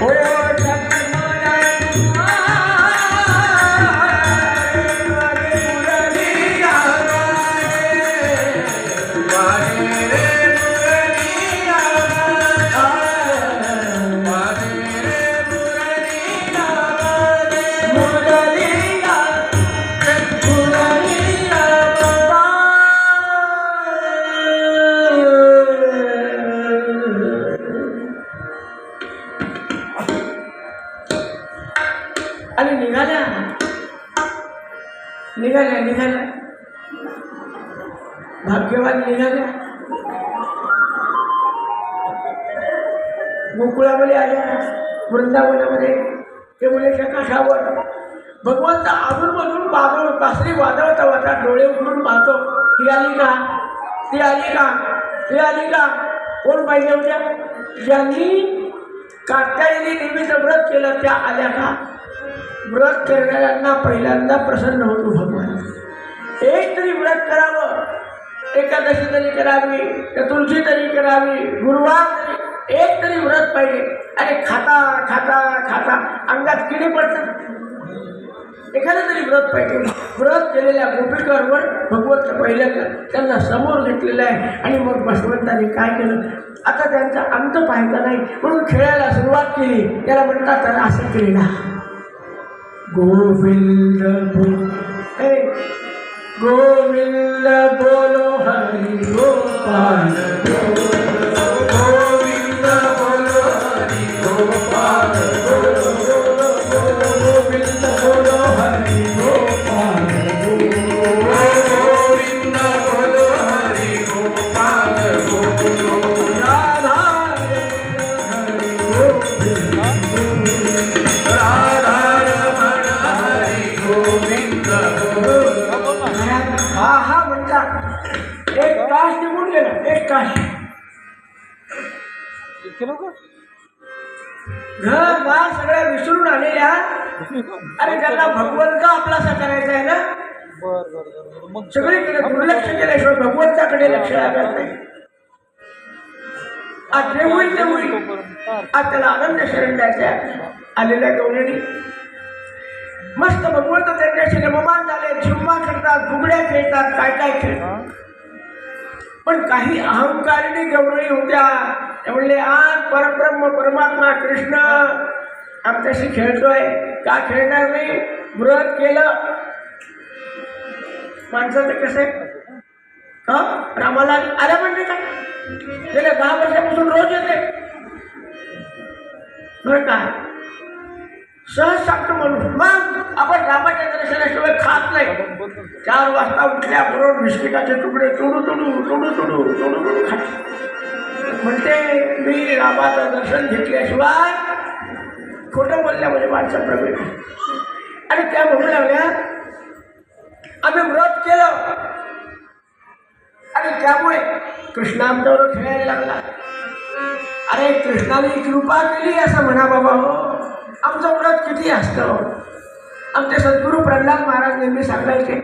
오야! निघाल्या निघाल्या निघाल्या भाग्यवान निघाल्या गोकुळामध्ये आल्या. वृंदावनामध्ये. ते मुले टेमुलेच्या काठावर भगवंत अजूनमधून बाजू बासरी वादळता वाटा डोळे उघडून पाहतो. ती आली का? ती आली का? ती आली का? कोण पाहिजे होत्या? ज्यांनी कात्यायने नेहमी व्रत केलं त्या आल्या का? व्रत करणाऱ्यांना पहिल्यांदा प्रसन्न होतो भगवान. एक तरी व्रत करावं. एकादशी तरी करावी चतुर्थी तरी करावी गुरुवार तरी एक तरी व्रत पाहिजे. आणि खाता खाता खाता. अंगात किडे पडतात. एखादं तरी व्रत पाहिजे. व्रत केलेल्या गोपिकांवर भगवंत पहिल्यांदा त्यांना समोर घेतलेलं आहे. आणि मग भगवंताने काय केलं? आता त्यांचा अंत पाहायचा नाही. म्हणून खेळायला सुरुवात केली. त्याला म्हणतात असं क्रीडा गोविंद बोल एक तास निघून गेला एक तास घर बार सगळ्या विसरून आलेल्या. आणि त्यांना भगवंत आपलासा करायचा आहे ना? सगळीकडे दुर्लक्ष केल्याशिवाय भगवंताकडे लक्ष लागत नाही. आज जे होईल ते होईल आज त्याला आनंद शरण द्यायचा. आलेल्या गवळणी मस्त भगवंत त्यांच्याशी रममान झाले झुम्मा खेळतात फुगड्या खेळतात काय काय खेळतात. पण काही अहंकारिणी गवळणी होत्या त्या म्हणले आज परब्रह्म परमात्मा कृष्ण आमच्याशी खेळतोय. का खेळणार नाही? व्रत केलं. माणसाचं कसं? आहे हा? रामाला आल्या म्हणजे काय गेल्या दहा वर्षापासून रोज येते. बरं काय सहज सांगतो म्हणून मग आपण रामाच्या दर्शनाशिवाय खात नाही. चार वाजता उठल्याबरोबर बिस्किटाचे तुकडे तोडू तोडू तोडू तोडू तोडू तोडू खात. म्हणते मी रामाचं दर्शन घेतल्याशिवाय खोटं बोलल्यामध्ये माणसा प्रवेश आणि त्या म्हणू लागल्या आम्ही व्रत केलं. आणि त्यामुळे कृष्ण आमच्यावर खेळायला लागला. अरे कृष्णाने कृपा केली असं म्हणा बाबा हो. आमचं व्रत किती असतं? आमचे सद्गुरू प्रल्हाद महाराज नेहमी सांगायचे